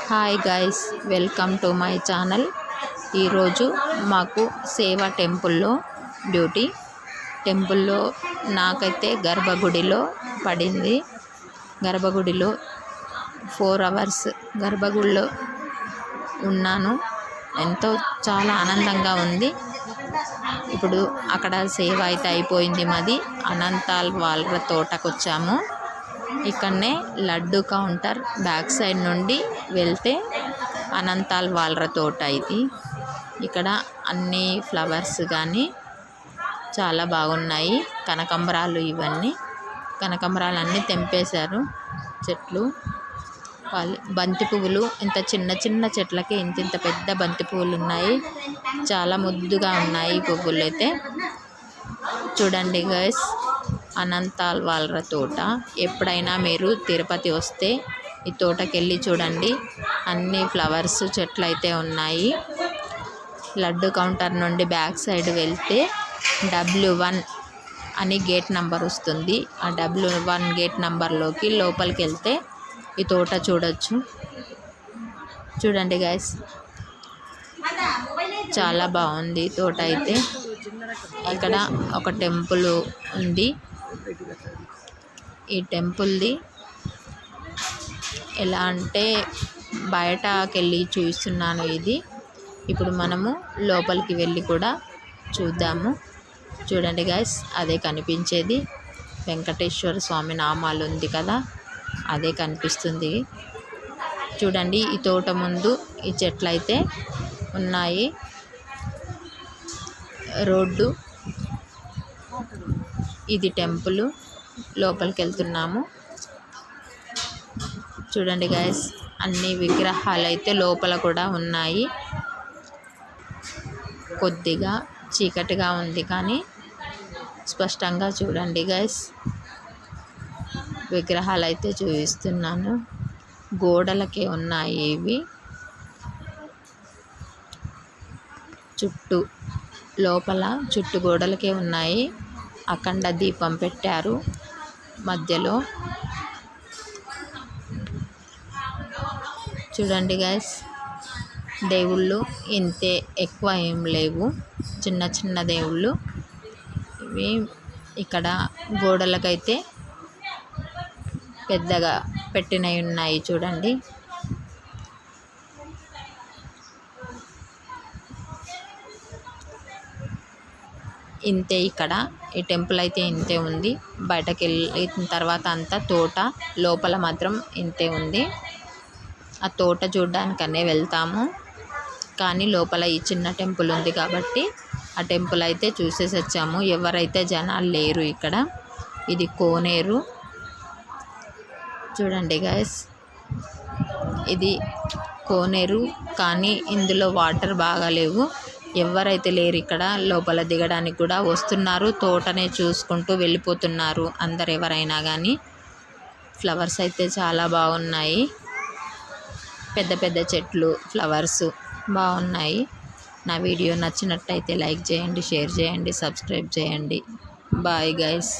Hi guys welcome to my channel. ఈరోజు మాకు సేవ టెంపుల్లో డ్యూటీ. టెంపుల్లో నాకైతే గర్భగుడిలో పడింది. గర్భగుడిలో ఫోర్ అవర్స్ గర్భగుడిలో ఉన్నాను. ఎంతో చాలా ఆనందంగా ఉంది. ఇప్పుడు అక్కడ సేవ అయితే అయిపోయింది మాది. అనంతాల్ వాళ్ళ తోటకు వచ్చాము ఇక్కడనే లడ్డు కౌంటర్ బ్యాక్ సైడ్ నుండి వెళ్తే అనంతాల్ వాళ్ళ తోట ఇది. ఇక్కడ అన్ని ఫ్లవర్స్ కానీ చాలా బాగున్నాయి. కనకంబరాలు ఇవన్నీ. కనకంబరాలు అన్నీ తెంపేశారు చెట్లు. బంతి పువ్వులు ఇంత చిన్న చిన్న చెట్లకి ఇంత ఇంత పెద్ద బంతి పువ్వులు ఉన్నాయి. చాలా ముద్దుగా ఉన్నాయి పువ్వులు అయితే. చూడండి గైస్ అనంతాల్ వాళ్ళ తోట. ఎప్పుడైనా మీరు తిరుపతి వస్తే ఈ తోటకెళ్ళి చూడండి. అన్ని ఫ్లవర్స్ చెట్లు అయితే ఉన్నాయి. లడ్డు కౌంటర్ నుండి బ్యాక్ సైడ్ వెళ్తే డబ్ల్యూ వన్ అని గేట్ నంబర్ వస్తుంది. ఆ డబ్ల్యూ వన్ గేట్ నంబర్లోకి లోపలికి వెళ్తే ఈ తోట చూడొచ్చు. చూడండి గైస్ చాలా బాగుంది తోట అయితే. ఇక్కడ ఒక టెంపుల్ ఉంది. ఈ టెంపుల్ది ఎలా అంటే బయటకెళ్ళి చూస్తున్నాను ఇది. ఇప్పుడు మనము లోపలికి వెళ్ళి కూడా చూద్దాము. చూడండి గాయస్ అదే కనిపించేది. వెంకటేశ్వర స్వామి నామాలు ఉంది కదా అదే కనిపిస్తుంది. చూడండి ఈ తోట ముందు ఈ చెట్లు అయితే ఉన్నాయి. రోడ్డు ఇది టెంపుల్. లోపలికి వెళ్తున్నాము చూడండి గాయస్ అన్ని విగ్రహాలు అయితే లోపల కూడా ఉన్నాయి. కొద్దిగా చీకటిగా ఉంది కానీ స్పష్టంగా చూడండి గైస్ విగ్రహాలు అయితే చూపిస్తున్నాను. గోడలకే ఉన్నాయి ఇవి. చుట్టూ లోపల చుట్టూ గోడలకే ఉన్నాయి. అఖండ దీపం పెట్టారు. మధ్యలో చూడండి గాయస్ దేవుళ్ళు ఇంతే ఎక్కువ ఏం లేవు. చిన్న చిన్న దేవుళ్ళు. ఇవి ఇక్కడ గోడలకైతే పెద్దగా పెట్టినవి ఉన్నాయి చూడండి. ఇంతే ఇక్కడ. ఈ టెంపుల్ అయితే ఇంతే ఉంది. బయటకు వెళ్ళిన తర్వాత అంతా తోట లోపల మాత్రం ఇంతే ఉంది. ఆ తోట చూడ్డానికనే వెళ్తాము. కానీ లోపల ఈ చిన్న టెంపుల్ ఉంది కాబట్టి ఆ టెంపుల్ అయితే చూసేసి వచ్చాము. ఎవరైతే జనాలు లేరు ఇక్కడ ఇది కోనేరు. చూడండి గాయస్ ఇది కోనేరు కానీ ఇందులో వాటర్ బాగా లేవు. ఎవరైతే లేరు ఇక్కడ లోపల దిగడానికి కూడా వస్తున్నారు. తోటనే చూసుకుంటూ వెళ్ళిపోతున్నారు అందరు ఎవరైనా కానీ ఫ్లవర్స్ అయితే చాలా బాగున్నాయి. పెద్ద పెద్ద చెట్లు ఫ్లవర్స్ బాగున్నాయి. నా వీడియో నచ్చినట్టయితే లైక్ చేయండి షేర్ చేయండి సబ్స్క్రైబ్ చేయండి. Bye guys.